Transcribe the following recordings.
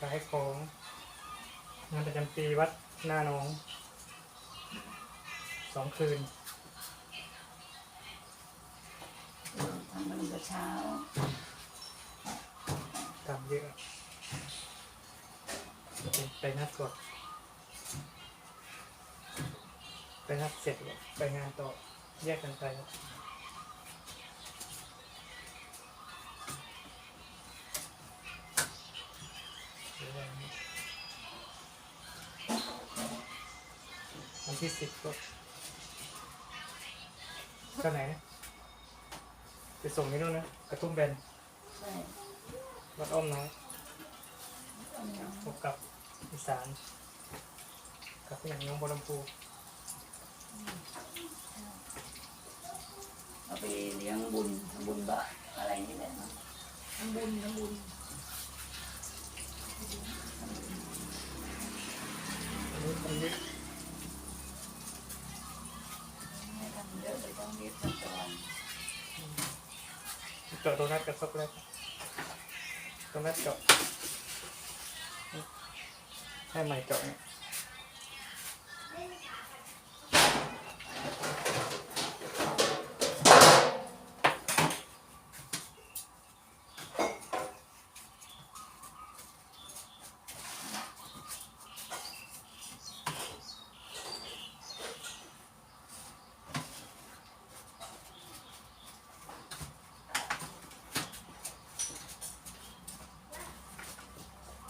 ขายของงานประจำปีวัดหน้าหนองสองคืนทำมันแต่เช้าทำเยอะไปนัดก่อนไปนัดเสร็จแล้วไปงานต่อแยกกันไป ที่สิบก็ก็ไหนนะไปส่งที่นู่นนะ กระทุ่มแบนใช่วัดอ้อมน้อยต้นยางพบกับอีสานกับอย่างน้องบัวลำพูเอาไปเลี้ยงบุญทำบุญบะอะไรนี่แหละเนาะทำบุญทำบุญอันนี้คนนี้ เจาะโดนัทกับช็อกโกแลตโดนัทเจาะให้ใหม่เจาะเนี่ย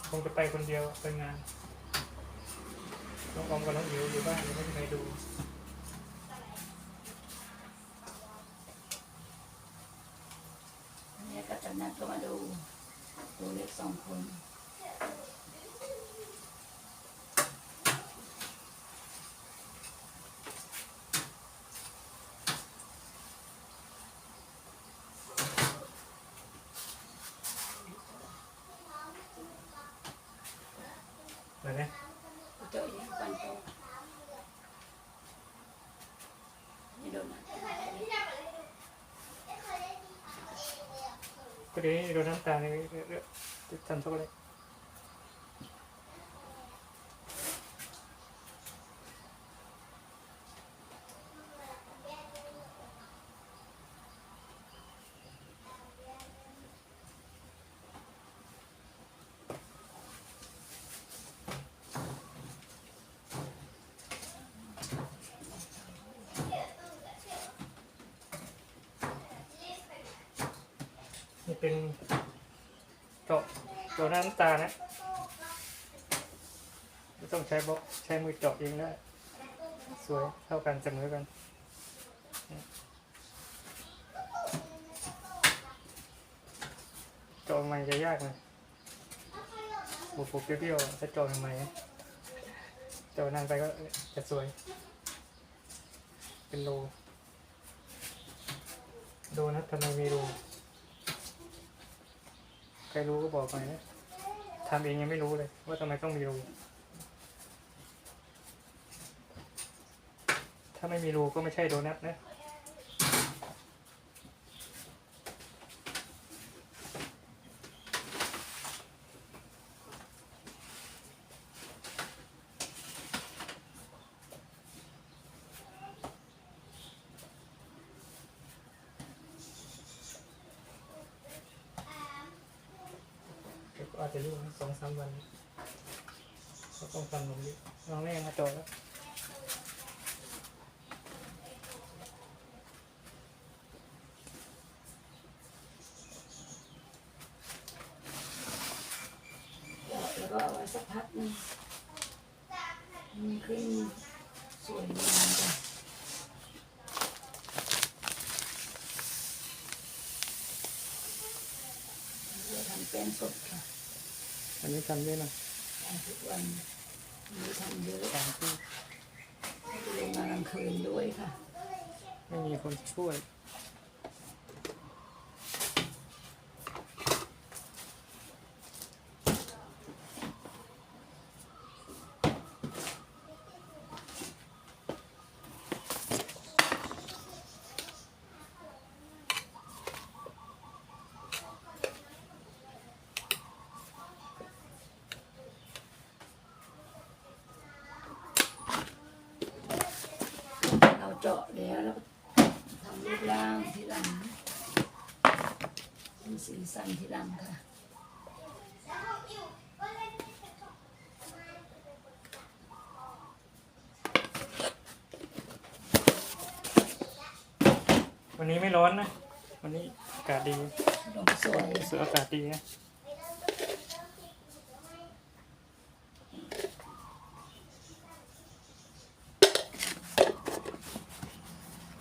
คงจะไปคนเดียวไปงานน้องอมกับน้องอิ๋วอยู่บ้านยังไม่มีใครดูเนี่ยก็จะนัดก็มาดู ดูเล็กสองคน นไหมเจอยังปันโตนี่โดนนะก็เดี๋ยวนี้โดนัทตาเนี่ยจะทำช็อกโกแลต เป็นเจาะเจาะน้ำตานะ ไม่ต้องใช้บล็อกใช้มือเจาะเองได้สวยเท่ากันเสมอกันเจาะใหม่จะยากหน่อยบุบๆเปรี้ยวๆถ้าเจาะใหม่เจาะนานไปก็จะสวย เป็นโล โดนัททำไมมีรู ใครรู้ก็บอกหน่อยนะทำเองยังไม่รู้เลย ว่าทำไมต้องมีรู ถ้าไม่มีรูก็ไม่ใช่โดนัทนะ อาจจะรู้นะสองสามวันก็ต้องทำลงนี้น้องแม่มาจอดแล้วแล้วก็เอาไว้สักพักหนึงมันขึ้นสวยงามจ้ะเราทำแป้งสดค่ะ อันนี้ทำได้หน่อยทำทุกวันมีทำเยอะสามที่ลงมากลางคืนด้วยค่ะ ไม่มีคนช่วยำทีหลังค่ะวันนี้ไม่ร้อนนะ วันนี้อากาศดีลงสวยรู้สึกอากาศดีนะ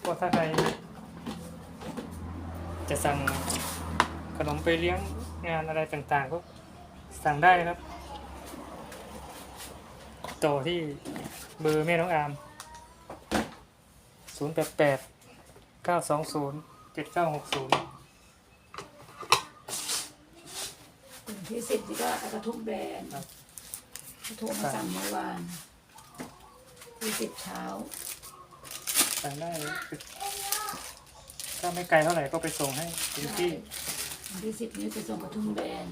ก็ถ้าใครจะสั่งข นมไปเลี้ยงงานอะไรต่างๆก็สั่งได้นะครับต่อที่เบอร์แม่น้องอาม0 8 8 9 2 0 7 9 6 0ถึงที่สิบที่ก็กระทุ่มแบนครับเขาโทรมาสั่งเมื่อวานที่สิบเช้าสั่งได้ถ้าไม่ไกลเท่าไหร่ก็ไปส่งให้ถึงที่ วันที่สิบนี้จะส่งกระทุ่มแบน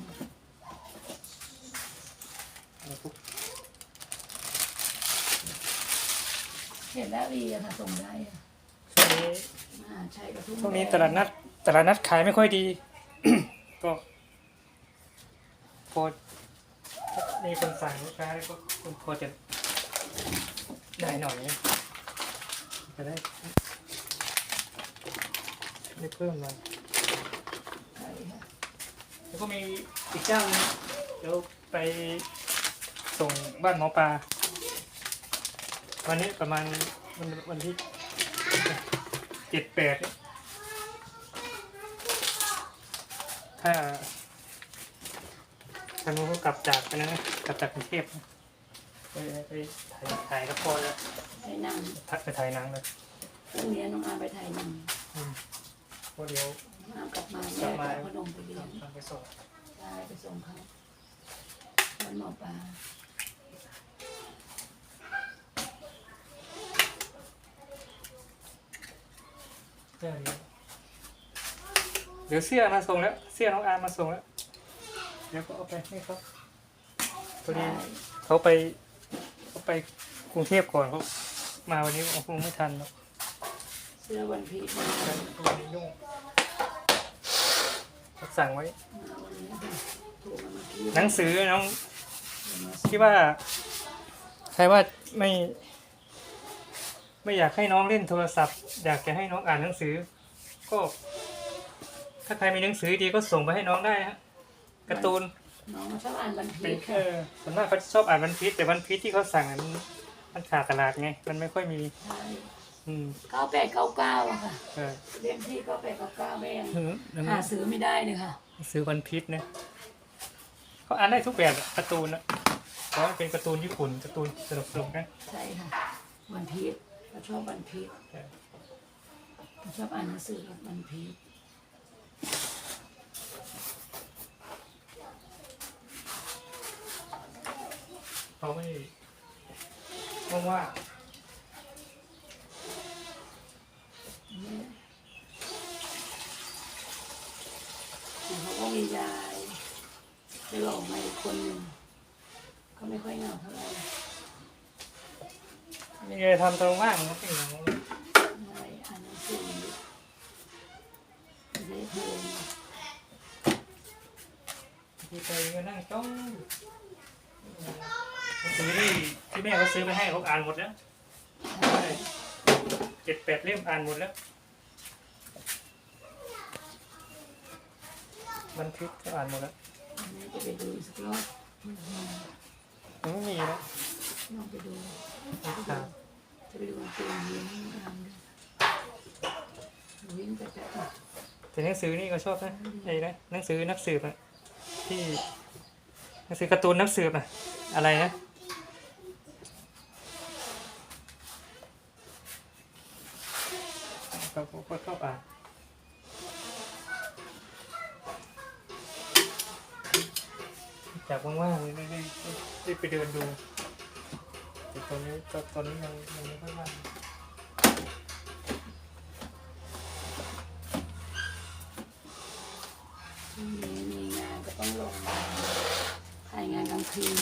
ทุกเห็นแล้วดีอะค่ะส่งได้อะช่วงนี้อ่าใช้กระทุ่มช่วงนี้แบตลาดนัดตลาดนัดขายไม่ค่อยดี ก็พอมีคนสั่งลูกค้าก็คุณพอจะได้หน่อยนะจะได้ได้เพิ่มหน่อยใช่ค่ะ แล้วก็มีอีกเจ้าหนึงเดี๋ยวไปส่งบ้านหมอปลา วันนี้ประมาณวันวันที่เจ็ดแปดถ้าทางนู้นเขากลับจากไปนะกลับจากกรุงเทพนะไปไปถ่ายถ่ายละครแล้วใช้หนังทักไปถ่ายหนังเลยพรุ่งนี้น้องอาไปถ่ายหนัง อืมเพราะเดี๋ยว น้องอากลับมากลัแม่บมาเอาขนมไปเลี้ยงทำไปส่งได้ไปส่งเขาวันหมอปลาเสื้อนี้เดี๋ยวเสื้อมาส่งแล้ว เสื้อน้องอาร์มมาส่งแล้ว เดี๋ยวก็เอาไปให้เขาพอดีได้เขาไปเขาไปกรุงเทพก่อนเขามาวันนี้คงไม่ทันหรอกเสื้อวันพีชมา วันนี้ยุ่ง เขาสั่งไว้วันนี้โทรมาเมื่อกี้หนังสือน้องมาที่ว่า ใครว่าไม่ ไม่อยากให้น้องเล่นโทรศัพท์ อยากจะให้น้องอ่านหนังสือ ก็ ถ้าใครมีหนังสือดีก็ส่งไปให้น้องได้ฮะการ์ตูนน้องมาชอบอ่านวันเป็พีนชเอค่ะอส่วนมากเขาจะชอบอ่านวันพีชแต่วันพีชที่เขาสั่งอะมันมันขาดตลาดไง มันไม่ค่อยมีใช่ อืมเก้าแปดเก้าเก้าอะค่ะ เออเล่มที่เก้าแปดเก้าเก้าแม่ยังหนังหนังหาซื้อไม่ได้เลยค่ะ ซื้อวันพีชนะเขาอ่านได้ทุกแบบอะการ์ตูนนะเพราะมันเป็นการ์ตูนญี่ปุ่นการ์ตูนสนุกๆนะใช่ค่ะ วันพีชเขาชอบวันพีชเออเขาชอบอ่านหนังสือวันพีชเขาไม่ว่างเขาก็มี ยายไปหลอกมาอีกคนหนึ่งก็ไม่ค่อยเหงาเท่าไหร่ๆนี่ไงทำตรงว่างเขาเป็นอย่างนั้นอะไรอ่านหนังสือไม่ได้เพลินที่ไปก็นั่งจ้องหนังสือที่ที่แม่เขาซื้อไปให้เขาอ่านหมดแล้วเจ็ดแปดเล่มอ่านหมดแล้ว บันทึกก็อ่านหมดแล้ววันนี้จะไปดูอีกสักรอบมันไม่มีแล้วลองไปดูครับจะไปดูเตียงยิ้มทำดูวิ่งแต่แต่แต่หนังสือนี่ก็ชอบนะไอ้นะหนังสือนักสืบอะที่หนังสือการ์ตูนนักสืบอะอะไรนะเขาก็ชอบอ่าน จากว่างๆเลยได้ได้ได้ไปเดินดูแต่ตอนนี้ตอนตอนนี้ยังยังไม่ค่อยว่างมีงานก็ต้องลงถ่ายงานกลางคืน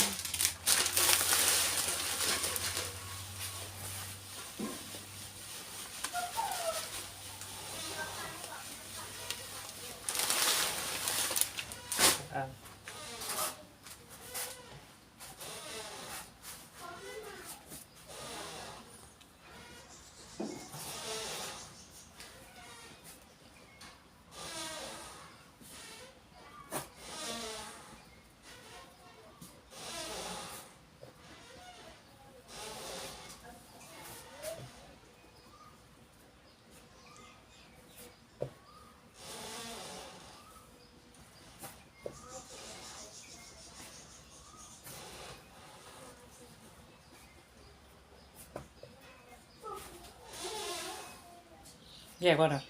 แยกว่านะ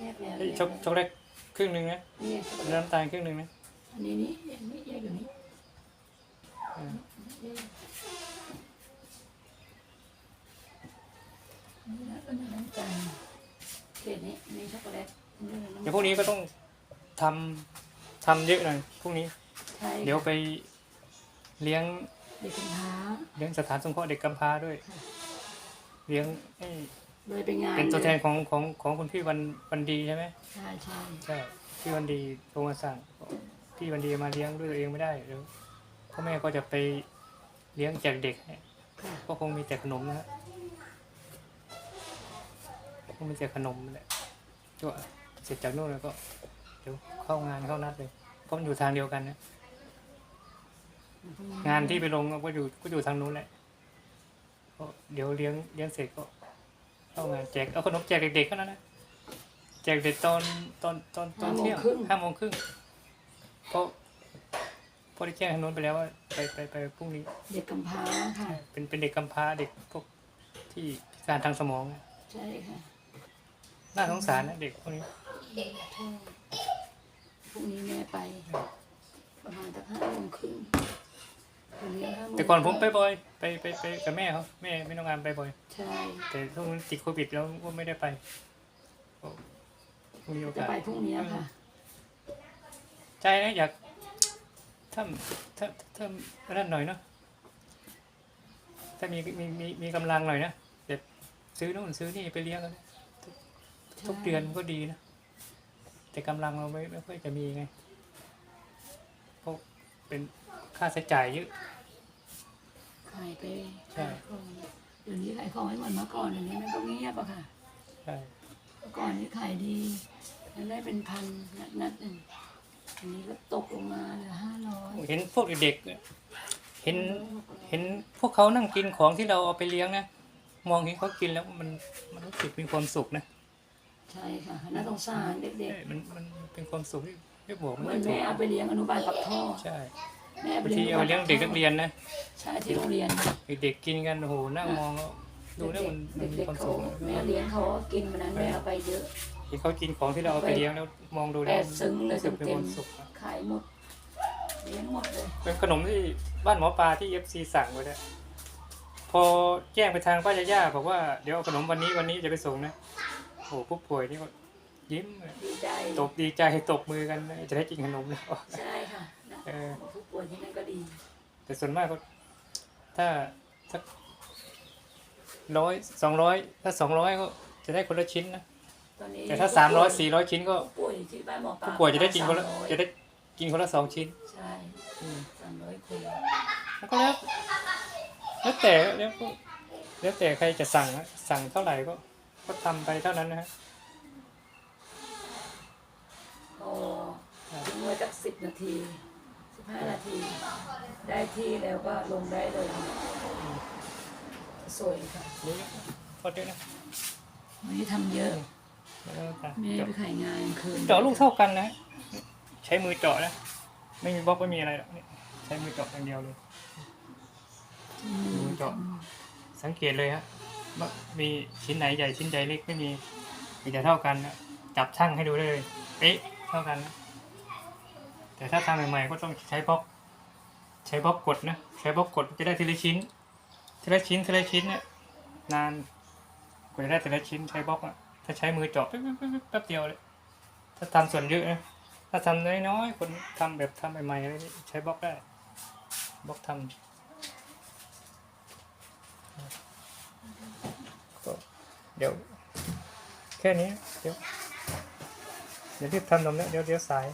แยกแล้วเอ้ยแยกช็อกช็อกโกแลตครึ่งหนึ่งนะนี่น้ำตาลครึ่งหนึ่งนะอันนี้นี่แยกนี่แยกอยู่นี่อืมแยกนี่นะก็มีน้ำตาลเกล็ดนี้มีช็อกโกแลตนี่น้ำเดี๋ยวพวกนี้ก็ต้องทำทำเยอะหน่อยพวกนี้ ใช่เดี๋ยวไปเลี้ยงเด็กกำพร้าเลี้ยงสถานสงเคราะห์เด็กกำพร้าด้วย เลี้ยงให้ เลยไปงานเป็นตัวแทนลยของของของคุณพี่วันวันดีใช่ไหมใช่ใช่ใช่พี่วันดีโทรมาสั่งพี่วันดีมาเลี้ยงด้วยตัวเองไม่ได้เดี๋ยวพ่อแม่ก็จะไปเลี้ยงแจกเด็กให้ค่ะก็คงมีแต่ขนมนะฮะคงมีแต่ขนมนั่นแหละก็เสร็จจากนู่นแล้วก็เดี๋ยวเข้างานเข้านัดเลยเพราะมันอยู่ทางเดียวกันนะงานที่ไปลงก็อยู่ก็อยู่ทางนู้นแหละก็เดี๋ยวเลี้ยงเลี้ยงเสร็จก็ เข้างานแจกเอาขนมแจกเด็กๆก็นั้นนะแจกเด็กตอนตอนตอนตอนเที่ยงห้าโมงครึ่งเพราะเพราะได้แจ้งทางนู้นไปแล้วว่าไปไปไปพรุ่งนี้ เด็กกำพร้าค่ะ เป็นเป็นเด็กกำพร้าเด็กพวกที่พิการทางสมองอะใช่ค่ะน่าสงสารนะเด็กพวกนี้ใช่พรุ่งนี้แม่ไป ประมาณสักห้าโมงครึ่ง พรุ่งนี้ห้าโมงแต่ก่อนผมไปบ่อยไปไปไปกับแม่เขาแม่ไม่ต้องงานไปบ่อย ใช่แต่ช่วงนี้ติดโควิดแล้วก็ไม่ได้ไปก็มีโอจะกาสไปพรุ่งนี้ค่ะ ใจนะอยากถ้าถ้าถ้านั่นหน่อยเนาะถ้ามีมีมีมีกำลังหน่อยนะเดี๋ยวซื้อนู่นซื้อนี่ไปเลี้ยงกันทุกทุกเดือนก็ดีนะ แต่กำลังเราไม่ไม่ค่อยจะมีไงเพราะเป็น ค่าใช้จ่ายเยอะขายไปใช่ ขายของเดี๋ยวนี้ขายของไม่เหมือนเมื่อก่อนเดี๋ยวนี้มันก็เงียบอะค่ะ ใช่เมื่อก่อนนี่ขายดีแล้วได้เป็นพันนัดนัดหนึ่งอันนี้ก็ตกลงมาเหลือห้าร้อยเห็นพวกเด็กๆเห็นเห็นพวกเขานั่งกินของที่เราเอาไปเลี้ยงนะมองเห็นเขากินแล้วมันมันรู้สึกมีความสุขนะใช่ค่ะน่าสงสารเด็กใช่มันมันเป็นความสุขที่ที่บอกๆไม่เหมือนถูแม่กเอาไปเลี้ยงอนุบาลปักท่อ ใช่แม่เอาไป บางเลี้ทียงเอาเลี้ยงเด็กนักเรียนนะใช่ที่โรงเรียน เด็กๆกินกันโอ้โหนั่งมองแล้วดูแล้วมันมันมีเด็กความๆเขาสุขแม่เลี้ยงเขาก็กินวันนั้นแม่เอาไปเยอะ ที่เขากินของที่เราเอาไปเลี้ยงแล้วมองดูแล้วแอบซึ้งเลยรู้สึกเป็นเต็คมวามสุขอะขายหมดเลี้ยงหมดเลย เป็นขนมที่บ้านหมอปลาที่เอฟซีสั่งไว้เนี่ยพอแจ้งไปทางป้าย่าบอกว่าเดี๋ยวเอาขนมวันนี้วันนี้จะไปส่งนะโอ้โหผู้ป่วยนี่ก็ยิ้มเลยดีใจตบดีใจตบมือกันจะได้กินขนมแล้ว ใช่ค่ะนะ เออผู้ป่วยที่นั่นก็ดี แต่ส่วนมากก็ ถ้าสักร้อยสองร้อยถ้าสองร้อยก็จะได้คนละชิ้นนะตอนนี้แต่ถ้าสามร้อยสี่ร้อยชิ้นก็ผู้ป่วยที่บ้านหมอปลาผู้ป่วยจะได้กินคนละ300จะได้กินคนละสองชิ้น ใช่อืม สามร้อยคนแล้วก็แล้วแล้วแต่แล้วก็แล้วแต่ใครจะสั่งอะสั่งเท่าไหร่ก็ ก็ทำไปเท่านั้นนะฮะพอทิ้งไว้สักสิบนาทีสิบห้านาที ได้ที่แล้วก็ลงได้เลย สวยค่ะนี่พอเยอะนะวันนี้ทำเยอะแล้วก็ตามแม่เจาะไปขายงานคืนเจาะลูกเท่ากันนะ ใช้มือเจาะนะ ไม่มีบล็อกไม่มีอะไรหรอกนี่ใช้มือเจาะอย่างเดียวเลย อืมเจาะ สังเกตเลยฮะว่ามีชิ้นไหนใหญ่ชิ้นใหญ่เล็กไม่มีมีแต่เท่ากันนะจับช่างให้ดูได้เลย เอ๊ะ เท่ากันนะแต่ถ้าทำใหม่ๆก็ต้องใช้บล็อก ใช้บล็อกกดนะ ใช้บล็อกกดจะได้ทีละชิ้น ทีละชิ้นทีละชิ้นเนี่ยนานกว่าจะได้แต่ละชิ้นใช้บล็อกอะถ้าใช้มือเจาะแป๊บแป๊บเดียวเลย ถ้าทำส่วนเยอะนะถ้าทำน้อยๆคนทำแบบทำใหม่ๆอะไรนี่ใช้บล็อกได้บล็อกทำก็เดี๋ยว แค่นี้ เดี๋ยวเดี๋ยวรีบทำนมแล้วเดี๋ยวเดี๋ยวสาย